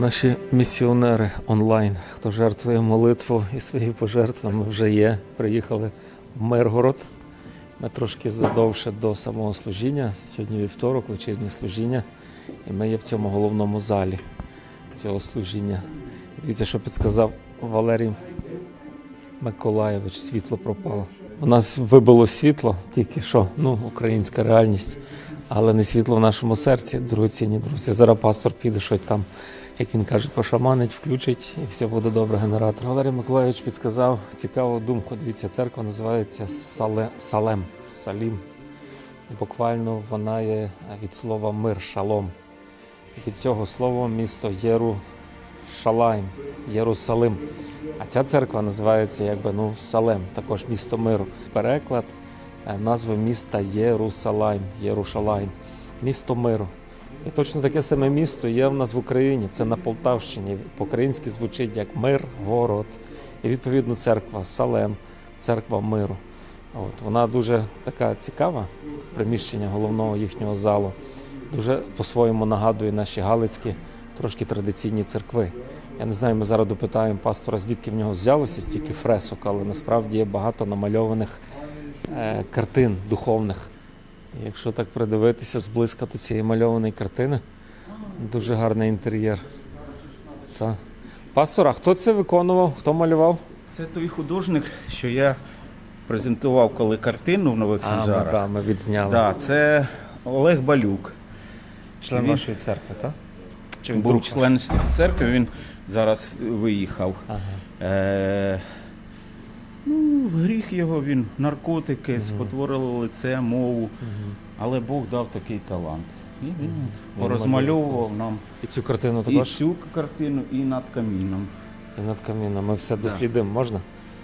Наші місіонери онлайн, хто жертвує молитву і свої пожертви, ми вже є. Приїхали в Миргород. Ми трошки задовше до самого служіння. Сьогодні вівторок, вечірнє служіння. І ми є в цьому головному залі цього служіння. Дивіться, що підсказав Валерій Миколаєвич. Світло пропало. У нас вибило світло, тільки що, ну, українська реальність, але не світло в нашому серці, дорогоцінні друзі. Зараз пастор піде щось там, як він каже, пошаманить, включить і все буде добре генератор. Валерій Миколаївич підсказав цікаву думку. Дивіться, церква називається Сале, Салем, Салім. Буквально вона є від слова мир, шалом. Від цього слова місто Єру Шалайм, Єрусалим. А ця церква називається якби ну Салем, також місто миру. Переклад е, назви міста Єрусалайм, Єрушалайм, місто миру. І точно таке саме місто є в нас в Україні. Це на Полтавщині. По-українськи звучить як мир, город. І відповідно церква Салем, церква миру. От вона дуже така цікава, приміщення головного їхнього залу. Дуже по-своєму нагадує наші галицькі, трошки традиційні церкви. Я не знаю, ми зараз допитаємо пастора, звідки в нього взялося стільки фресок, але насправді є багато намальованих е, картин духовних. Якщо так придивитися зблизька до цієї мальованої картини, дуже гарний інтер'єр. Та. Пастор, а хто це виконував? Хто малював? Це той художник, що я презентував коли картину в нових А, ми, да, ми відзняли. Да, це Олег Балюк. Член Він- вашої церкви, так? Чи він Був друг член церкви, він зараз виїхав. Ага. Е, ну, гріх його, він наркотики, спотворили лице, мову. Але Бог дав такий талант. І він Він порозмальовував нам І цю картину і також цю картину, і над каміном. і над каміном. Ми все дослідимо, можна?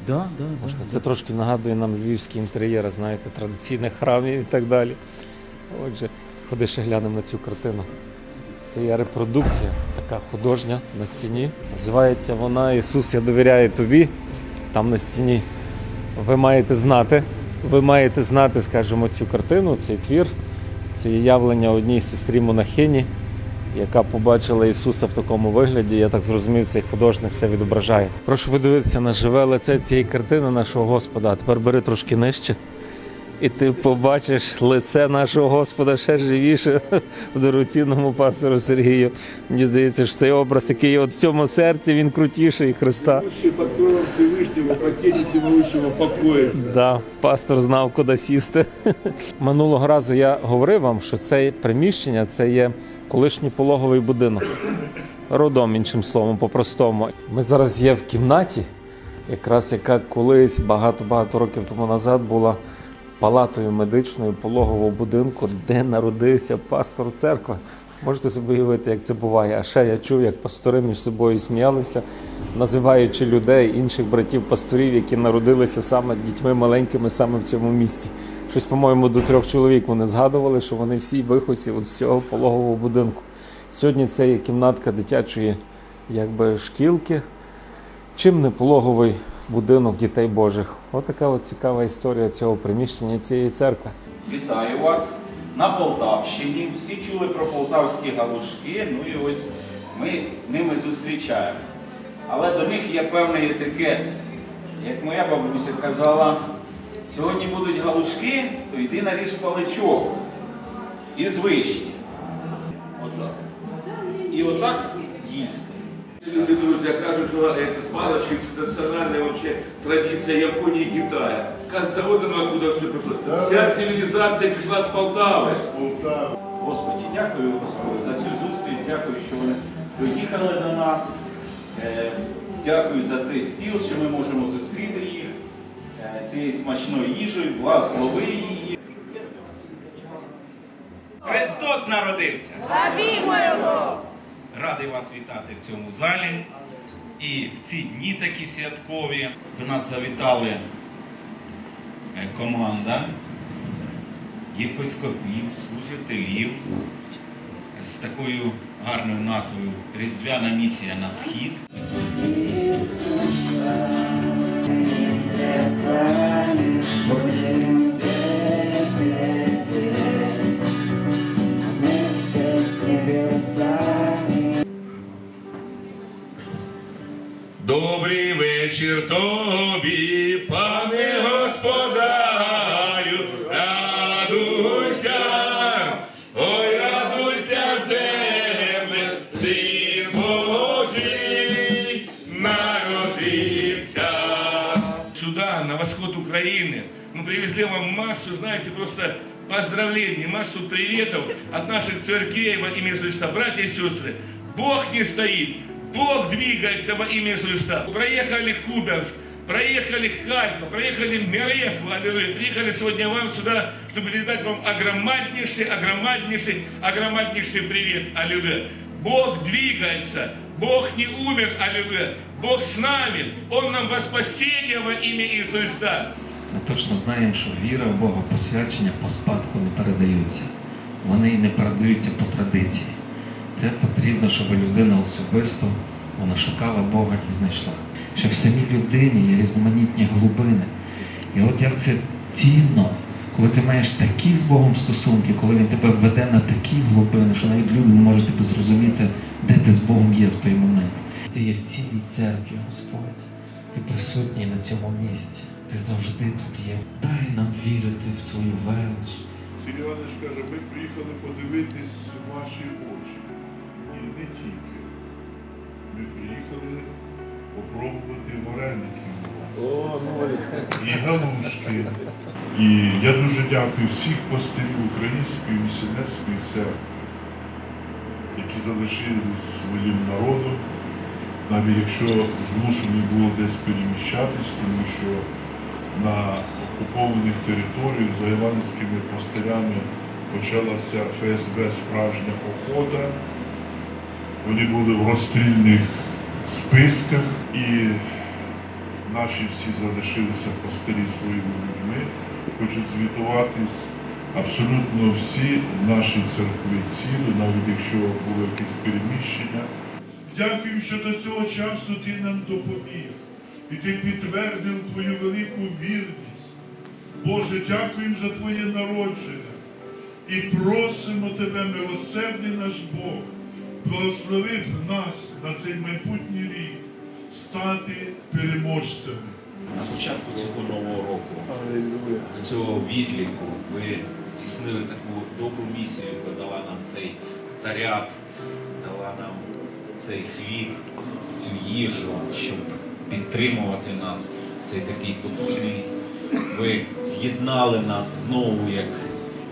Да, да, Можна. да, Це трошки нагадує нам львівські інтер'єри, знаєте, традиційних храмів і так далі. Отже, ходи ще глянемо на цю картину. Це є репродукція, така художня на стіні. Називається вона Ісус, я довіряю тобі. Там на стіні. Ви маєте знати, ви маєте знати, скажімо, цю картину, цей твір. Це явлення одній сестрі монахині, яка побачила Ісуса в такому вигляді. Я так зрозумів, цей художник це відображає. Прошу подивитися на живе лице цієї картини нашого Господа. А тепер бери трошки нижче. І ти побачиш лице нашого Господа ще живіше в дорогоцінному пастору Сергію. Мені здається, що цей образ, який є от в цьому серці, він крутіший Христа. Идущий под крылом Всевышнего, потеря всемогущего покоя. Да, пастор знав, куди сісти. Минулого разу я говорив вам, що це приміщення це є колишній пологовий будинок. Родом, іншим словом, по-простому. Ми зараз є в кімнаті, якраз яка колись багато-багато років тому назад була палатою медичною пологового будинку, де народився пастор церкви. Можете собі уявити, як це буває. А ще я чув, як пастори між собою сміялися, називаючи людей, інших братів-пасторів, які народилися саме дітьми маленькими саме в цьому місті. Щось, по-моєму, до трьох чоловік вони згадували, що вони всі виходці от з цього пологового будинку. Сьогодні це є кімнатка дитячої якби, шкілки. Чим не пологовий будинок дітей Божих? Отака от цікава історія цього приміщення цієї церкви. Вітаю вас на Полтавщині. Всі чули про полтавські галушки, ну і ось ми ними зустрічаємо. Але до них є певний етикет. Як моя бабуся казала, сьогодні будуть галушки, то йди наріж паличок із вишні. Отак. І отак їсти. Люди, друзья, кажут, что это палочки национальная вообще традиция Японии и Китая. Кажется, вот оно откуда все пришло. Вся цивилизация пришла с Полтавы. Господі, дякую Господи за цю зустріч, дякую, що ви доїхали до нас. Е, Дякую за цей стіл, що ми можемо зустріти їх е, цією смачною їжею, благослови її. Христос народився! Славімо Його! Радий вас вітати в цьому залі. І в ці дні такі святкові до нас завітали е, команда єпископів, служителів, з такою гарною назвою Різдвяна місія на схід. Добрий вечір тобі, пане господарю, радуйся, ой, радуйся, земле, син Божий народився. Сюда, на восход Украины, мы привезли вам массу, знаете, просто поздравлений, массу приветов от наших церквей во имя Иисуса Христа. Братья и сестры, Бог не стоит, Бог двигается во имя Иисуса Христа. Проехали Кубенск, проехали Харьков, проехали Мереф, аллилуйя, приехали сегодня вам сюда, чтобы передать вам огромнейший, огромнейший, огромнейший привет, аллилуйя. Бог двигается, Бог не умер, аллилуйя. Бог с нами, Он нам во спасение во имя Иисуса Христа. Ми точно знаємо, що віра в Бога, посвячення по спадку не передаються. Вони і не передаються по традиції. Це потрібно, щоб людина особисто вона шукала Бога і знайшла. Що в самій людині є різноманітні глибини. І от як це цінно, коли ти маєш такі з Богом стосунки, коли він тебе веде на такі глибини, що навіть люди не можуть тебе зрозуміти, де ти з Богом є в той момент. Ти є в цілій церкві, Господь. Ти присутній на цьому місці. Ти завжди тут є. Дай нам вірити в твою велич. Сергій каже, ми приїхали подивитись ваші очі. І не тільки. Ми приїхали попробувати у вас. І галушки. І я дуже дякую всіх пастирів Української місіонерської церкви, які залишились своїм народом, навіть якщо змушені було десь переміщатись, тому що на окупованих територіях за іванівськими пастирями почалася ФСБ справжня охота. Вони були в розстрільних списках і наші всі залишилися пастирі своїми людьми. Хочу звітуватись. Абсолютно всі наші церкви цілі, навіть якщо було якесь переміщення. Дякую, що до цього часу ти нам допоміг. І ти підтвердив твою велику вірність. Боже, дякуємо за Твоє народження. І просимо Тебе, милосердний наш Бог, благословив нас на цей майбутній рік стати переможцями. На початку цього нового року, до цього відліку, ви здійснили таку добру місію, яка дала нам цей заряд, дала нам цей хліб, цю їжу, щоб підтримувати нас. Цей такий потужний. Ви з'єднали нас знову, як,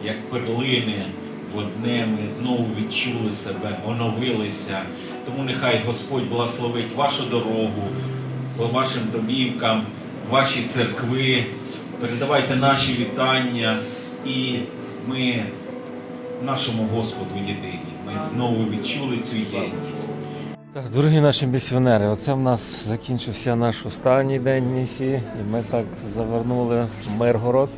як перлини одне. Ми знову відчули себе, оновилися. Тому нехай Господь благословить вашу дорогу, по вашим домівкам, ваші церкви. Передавайте наші вітання, і ми нашому Господу єдині. Ми знову відчули цю єдність. Так, дорогі наші місіонери, оце в нас закінчився наш останній день місії, і ми так завернули в Миргород,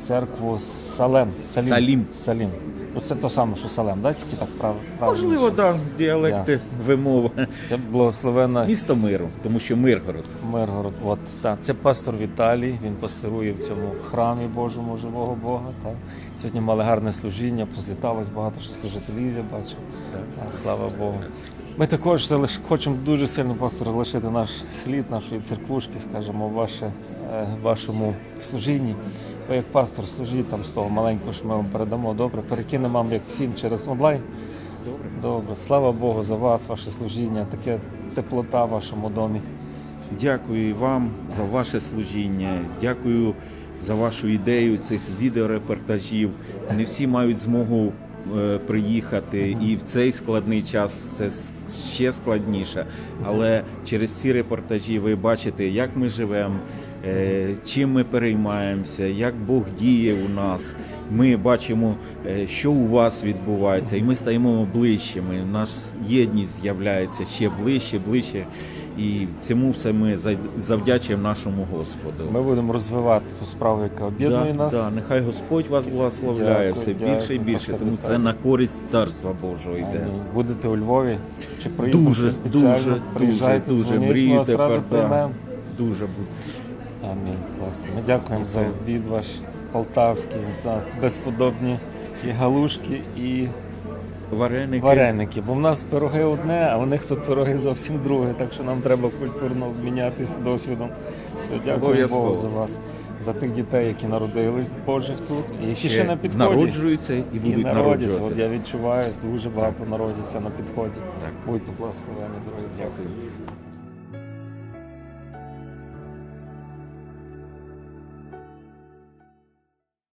церкву Салем. Салім. Салім. Салім. Оце то саме, що Салем, да? тільки так прав, правильно? Можливо, так, діалекти, Ясно. вимова. Це благословена Місто миру, тому що Миргород. Миргород. От, так. Це пастор Віталій, він пастирує в цьому храмі Божому живого Бога. Так. Сьогодні мали гарне служіння, позліталось багато що служителів, я бачив. Так, слава Богу. Ми також залиш... хочемо дуже сильно пастор залишити наш слід нашої церквушки, скажімо, ваше, вашому служінні. Ви як пастор служіть там з того маленького, що ми вам передамо. Добре, перекинемо вам як всім через онлайн. Добре. Добре. Слава Богу за вас, ваше служіння, таке теплота в вашому домі. Дякую вам за ваше служіння. Дякую за вашу ідею цих відеорепортажів. Не всі мають змогу е, приїхати, і в цей складний час це ще складніше. Але через ці репортажі ви бачите, як ми живемо, е, чим ми переймаємося, як Бог діє у нас. Ми бачимо, е, що у вас відбувається, і ми стаємо ближчими. Наша єдність з'являється ще ближче, ближче. І цьому все ми завдячуємо нашому Господу. Ми будемо розвивати ту справу, яка об'єднує нас. Да, нехай Господь вас благословляє все більше і більше, тому це на користь Царства Божого йде. Будете у Львові чи проїдете Дуже, спеціально? дуже, дуже, Приїжджайте, дуже мрію тепер. Да, дуже буду. Амінь. Власне. Ми дякуємо за від ваш полтавський, за безподобні і галушки, і Вареники. вареники. Бо в нас пироги одне, а у них тут пироги зовсім друге. Так що нам треба культурно обмінятися досвідом. Все, дякую. Богу за вас, за тих дітей, які народились Божих тут, і які ще, Ще на підході. народжуються і І народяться. От я відчуваю, дуже багато народяться на підході. Так. Будьте благословені, дорогі. Дякую.